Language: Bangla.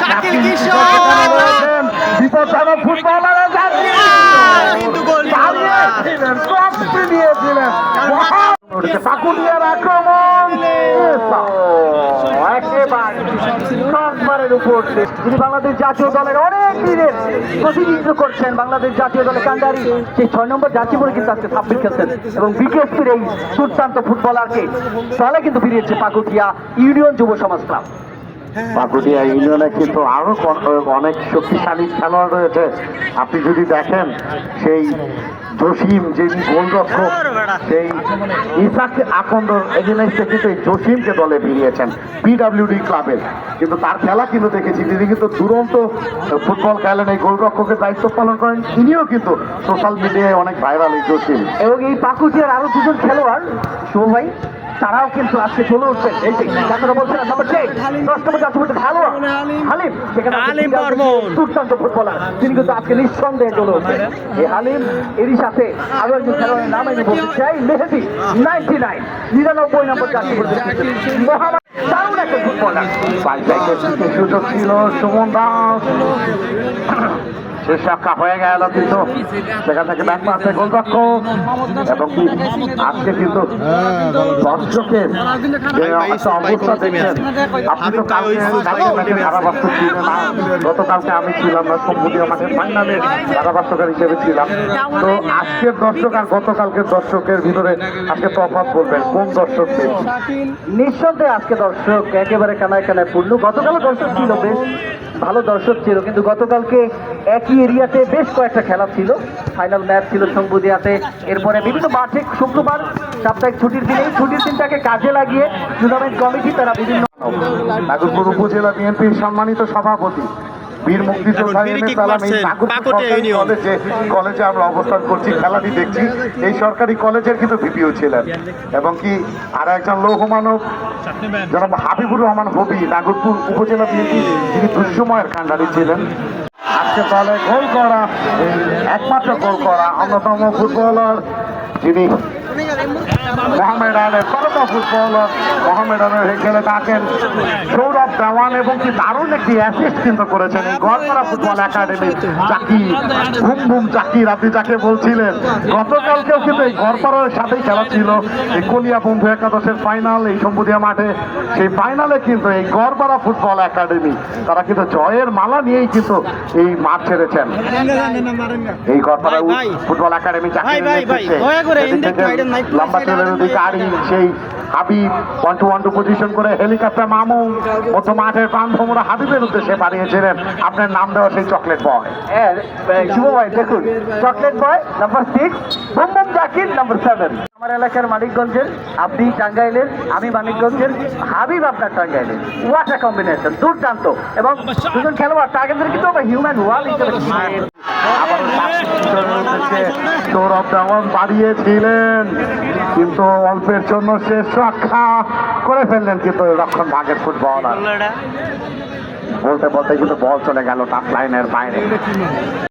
শাকিল কিশোর! বিপজ্জনক ফুটবলার কিন্তু গোল দিয়েছিলেন ট্রফি দিয়েছিলেন। পাকুলিয়ার আক্রমণ। একেবারে শটবারের উপর যিনি বাংলাদেশ জাতীয় দলের অনেক দিনের প্রতিনিধিত্ব করছেন বাংলাদেশ জাতীয় দলের কান্ডারি সেই ছয় নম্বর জার্সি পরে কিন্তু আজকে ছাব্বিশ খেলছেন। এবং বিকেএসপির এই দুর্দান্ত ফুটবলারকে দলে কিন্তু ফিরিয়েছে পাকুটিয়া ইউনিয়ন যুব সমাজ ক্লাব। বাগুড়িয়া ইউনিয়নে কিন্তু আরও অনেক শক্তিশালী খেলোয়াড় রয়েছে। আপনি যদি দেখেন সেই জসিম যিনি গোলরক্ষক সেই ইসাক আকন্দর এগেনস্টে কিন্তু এই জসিমকে দলে ভিড়িয়েছেন পিডাব্লিউডি ক্লাবের। কিন্তু তার খেলা কিন্তু দেখেছি তিনি কিন্তু দুরন্ত ফুটবল খেলেন এই গোলরক্ষকের দায়িত্ব পালন করেন। তিনিও কিন্তু সোশ্যাল মিডিয়ায় অনেক ভাইরাল এই জসিম। এবং এই পাকুটিয়ার আরও দুজন খেলোয়াড় শুভ ভাই। তারাও কিন্তু আজকে চলে উঠবেন এই যে যাকে বলছিলেন নাম্বার টেন খেলোয়াড় হালিম সেখানে হালিম বর্মন। দুর্দান্ত ফুটবলার। তিনি কিন্তু আজকে নিঃসন্দেহে চলে উঠবেন এই হালিম এরই সাথে আরও একজন খেলোয়াড়ের নাম আমি বলতে চাই মেহেদি নাইনটি নাইন নিরানব্বই নম্বর মধ্যে মোহাম্মদ দারুণ একটা ফুটবলার। সুযোগ ছিল সুমন দাস। হয়ে গেল কিন্তু। সেখান থেকে ব্যাক এবং আজকে কিন্তু দর্শকের অবস্থা দেখছেন আপনি তো ছিলেন না গতকালকে আমি ছিলাম না সম্মুদীয় মাঠের ফাইনালে ধারাবাস্তকার হিসেবে ছিলাম। তো আজকের দর্শক আর গতকালকের দর্শকের ভিতরে আজকে তফাৎ করবেন কোন দর্শক বেশি নিঃসন্দেহে আজকে দর্শক একেবারে কানায় কানায় পূর্ণ গতকালও দর্শক ছিল বেশ ভালো দর্শক ছিল কিন্তু গতকালকে একই এরিয়াতে বেশ কয়েকটা খেলা ছিল। ফাইনাল ম্যাচ ছিল শম্ভুদিয়াতে এরপরে বিভিন্ন মাঠে শুক্রবার সাপ্তাহিক ছুটির দিনে এই ছুটির দিনটাকে কাজে লাগিয়ে টুর্নামেন্ট কমিটি তারা বিভিন্ন নাগরপুর উপজেলা বিএনপির সম্মানিত সভাপতি বীর মুক্তিযোদ্ধা এম এস আলম এই। কলেজে কলেজে আমরা অবস্থান করছি খেলাটি দেখছি। এই সরকারি কলেজের কিন্তু ভিপিও ছিলেন। এবং কি আর একজন লৌহ মানব জনাব হাবিবুর রহমান হবি নাগরপুর উপজেলা বিএনপি যিনি দুঃসময়ের কান্ডারি ছিলেন। আজকে তাহলে গোল করা একমাত্র গোল করা অন্যতম ফুটবলার যিনি মোহামেডানের তারকা ফুটবলার মোহামেডানের হয়ে খেলে থাকেন সৌরভ দেওয়ান এবং কি দারুণ একটি অ্যাসিস্ট কিন্তু করেছেন এই গড়পাড়া ফুটবল একাডেমি। জাকির ঘুম ঘুম জাকির আপনি যাকে বলছিলেন। গতকালকেও কিন্তু এই গড়পাড়ার সাথেই খেলা ছিল। এই কলিয়া বন্ধু একাদশের ফাইনাল এই সম্বুদিয়া মাঠে। সেই ফাইনালে কিন্তু এই গড়পাড়া ফুটবল একাডেমি তারা কিন্তু জয়ের মালা নিয়েই কিন্তু এই মাঠ ছেড়েছেন। এই গড়পাড়া। ফুটবল একাডেমি ভাই, লম্বা চুলের অধিকারী সেই Habib one two one two position করে হেলিকপ্টার মামুন মধ্য মাঠের প্রাণ ভ্রমরা হাবিবের উদ্দেশ্যে বানিয়েছিলেন আপনার নাম দেওয়া সেই চকলেট বয় হ্যাঁ, শুভ ভাই দেখুন chocolate boy number six Zakir number seven আমার এলাকার মানিকগঞ্জের আপনি টাঙ্গাইলের আমি মানিকগঞ্জের হাবিব আপনার টাঙ্গাইলের। ওয়াট আ কম্বিনেশন দুর্দান্ত। এবং দুজন খেলোয়াড় টার্গেটদের কিন্তু হিউম্যান ওয়াল হিসেবে সৌরভ দেওয়ান বাড়িয়েছিলেন কিন্তু অল্পের জন্য শেষ রক্ষা করে ফেললেন কিন্তু রক্ষণ ভাগের ফুটবলার। বলতে বলতে কিন্তু বল চলে গেল টাপ লাইনের বাইরে।